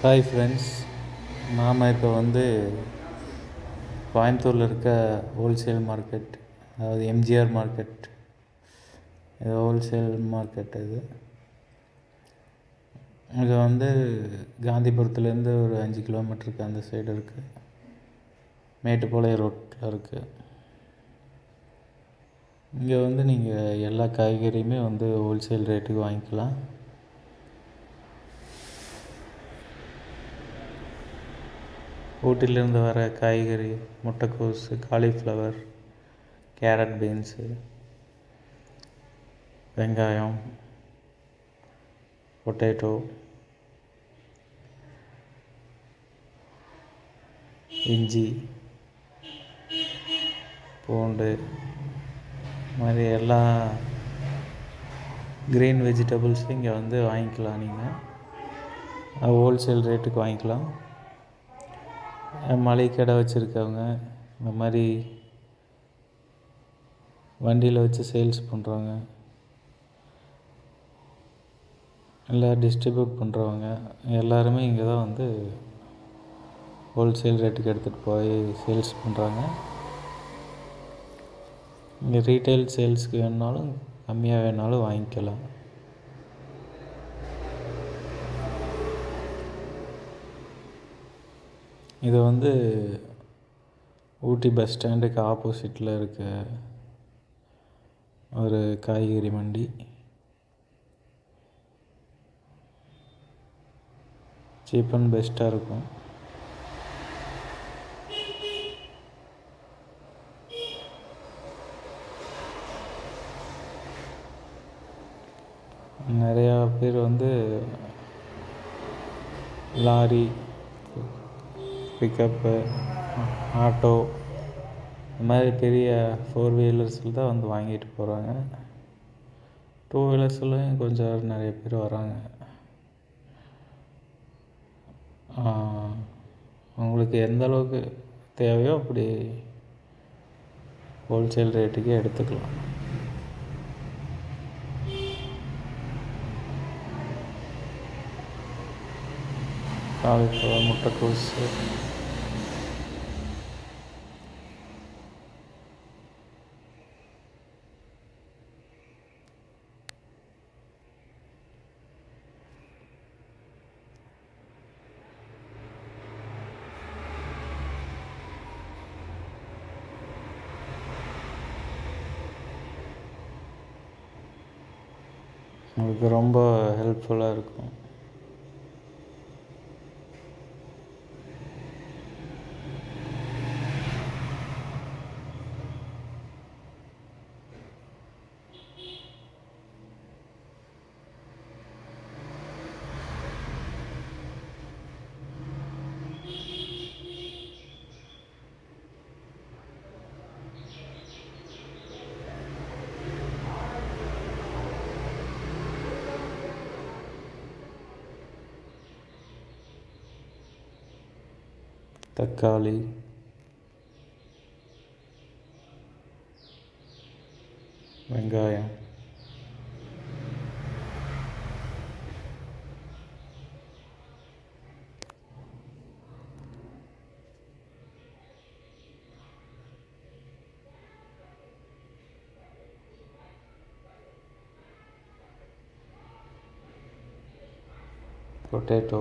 Hi friends நாம் இப்போ வந்து கோயம்புத்தூரில் இருக்க ஹோல்சேல் மார்க்கெட் அதாவது எம்ஜிஆர் மார்க்கெட் இது ஹோல்சேல் மார்க்கெட் இது. இது வந்து காந்திபுரத்துலேருந்து ஒரு அஞ்சு கிலோமீட்டருக்கு அந்த சைடு இருக்குது மேட்டுப்பாளையம் ரோட்டில் இருக்குது இங்கே வந்து நீங்கள் எல்லா காய்கறியுமே வந்து ஹோல்சேல் ரேட்டுக்கு வாங்கிக்கலாம். ஊட்டியிலேருந்து வர காய்கறி முட்டைக்கோஸு காலிஃப்ளவர் கேரட் பீன்ஸு வெங்காயம் பொட்டேட்டோ இஞ்சி பூண்டு மாதிரி எல்லா க்ரீன் வெஜிடபிள்ஸும் இங்கே வந்து வாங்கிக்கலாம் நீங்கள் ஹோல்சேல் ரேட்டுக்கு வாங்கிக்கலாம். மளிகை கடை வச்சுருக்கவங்க இந்த மாதிரி வண்டியில் வச்சு சேல்ஸ் பண்ணுறவங்க இல்லை டிஸ்ட்ரிபியூட் பண்ணுறவங்க எல்லாருமே இங்கே தான் வந்து ஹோல்சேல் ரேட்டுக்கு எடுத்துகிட்டு போய் சேல்ஸ் பண்ணுறாங்க இங்கே ரீட்டைல் சேல்ஸ்க்கு வேணுனாலும் கம்மியாக வேணாலும் வாங்கிக்கலாம். இது வந்து ஊட்டி பஸ் ஸ்டாண்டுக்கு ஆப்போசிட்டில் இருக்க ஒரு காய்கறி மண்டி. சீப் அண்ட் பெஸ்ட்டாக இருக்கும். நிறையா பேர் வந்து லாரி பிக்கப்பு ஆட்டோ இந்த மாதிரி பெரிய ஃபோர் வீலர்ஸில் தான் வந்து வாங்கிட்டு போகிறாங்க டூ வீலர்ஸ்லையும் கொஞ்சம் நிறைய பேர் வராங்க. உங்களுக்கு எந்த அளவுக்கு தேவையோ அப்படி ஹோல்சேல் ரேட்டுக்கே எடுத்துக்கலாம். காலிஃப்ளவர் முட்டைக்கோஸு உங்களுக்கு ரொம்ப ஹெல்ப்ஃபுல்லாக இருக்கும். தக்காளி வெங்காயம் பொட்டேட்டோ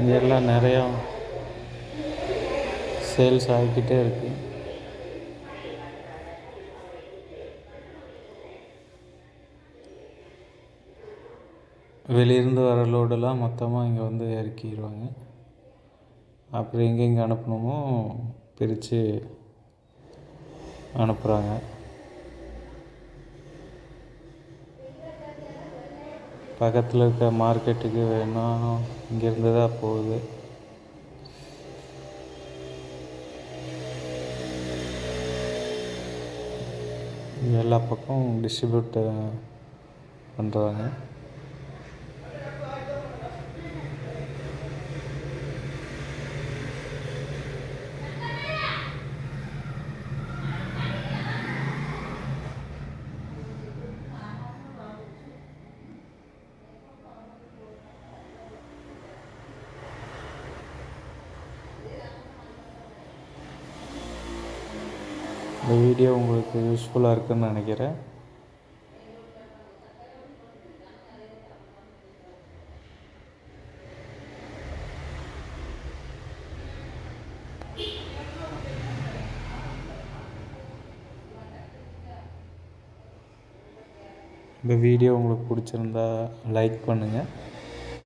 இங்கே எல்லாம் நிறையா சேல்ஸ் ஆகிக்கிட்டே இருக்குது வெளியிருந்து வர லோடெல்லாம் மொத்தமாக இங்கே வந்து இறக்கிடுவாங்க அப்புறம் எங்கெங்கே அனுப்பணுமோ பிரித்து அனுப்புகிறாங்க பக்கத்தில் இருக்க மார்க்கெட்டுக்கு வேணும். இங்கேருந்து தான் போகுது. எல்லா பக்கம் டிஸ்ட்ரிபியூட் பண்ணுறாங்க இந்த வீடியோ உங்களுக்கு யூஸ்ஃபுல்லாக இருக்குன்னு நினைக்கிறேன். இந்த வீடியோ உங்களுக்கு பிடிச்சிருந்தா லைக் பண்ணுங்கள்